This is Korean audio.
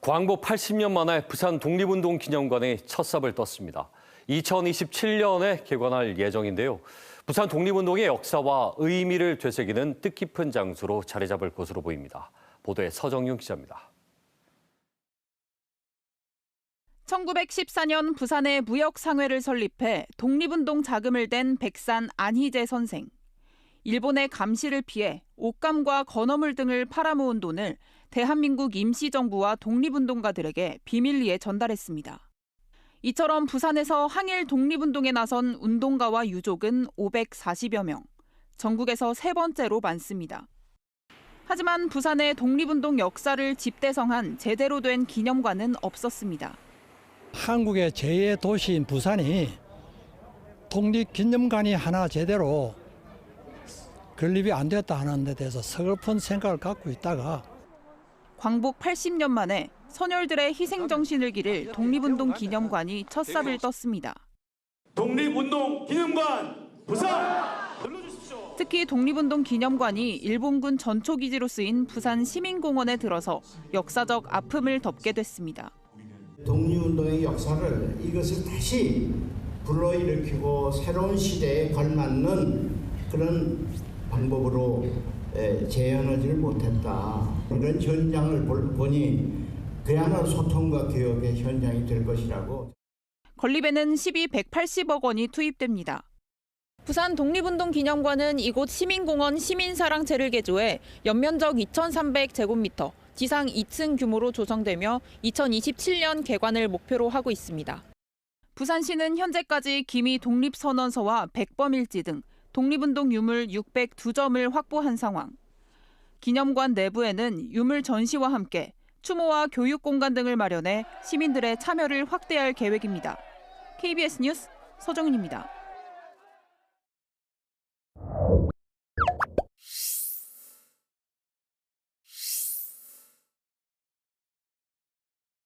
광복 80년 만에 부산 독립운동 기념관이 첫 삽을 떴습니다. 2027년에 개관할 예정인데요. 부산 독립운동의 역사와 의미를 되새기는 뜻깊은 장소로 자리 잡을 것으로 보입니다. 보도에 서정윤 기자입니다. 1914년 부산에 무역상회를 설립해 독립운동 자금을 댄 백산 안희재 선생. 일본의 감시를 피해 옷감과 건어물 등을 팔아모은 돈을 대한민국 임시정부와 독립운동가들에게 비밀리에 전달했습니다. 이처럼 부산에서 항일 독립운동에 나선 운동가와 유족은 540여 명, 전국에서 세 번째로 많습니다. 하지만 부산의 독립운동 역사를 집대성한 제대로 된 기념관은 없었습니다. 한국의 제2의 도시인 부산이 독립기념관이 하나 제대로 건립이 안 되었다 하는 데 대해서 서글픈 생각을 갖고 있다가 광복 80년 만에 선열들의 희생 정신을 기릴 독립운동 기념관이 첫 삽을 떴습니다. 독립운동 기념관 부산. 특히 독립운동 기념관이 일본군 전초 기지로 쓰인 부산 시민공원에 들어서 역사적 아픔을 덮게 됐습니다. 독립운동의 역사를 이것을 다시 불러일으키고 새로운 시대에 걸맞는 그런 방법으로 에, 재현하지를 못했다. 이런 현장을 볼- 보니 그야말로 소통과 교역의 현장이 될 것이라고 건립에는 12, 180억 원이 투입됩니다. 부산 독립운동 기념관은 이곳 시민공원 시민사랑채를 개조해 연면적 2,300제곱미터, 지상 2층 규모로 조성되며 2027년 개관을 목표로 하고 있습니다. 부산시는 현재까지 기미 독립선언서와 백범일지 등 독립운동 유물 602점을 확보한 상황. 기념관 내부에는 유물 전시와 함께 추모와 교육 공간 등을 마련해 시민들의 참여를 확대할 계획입니다. KBS 뉴스 서정은입니다.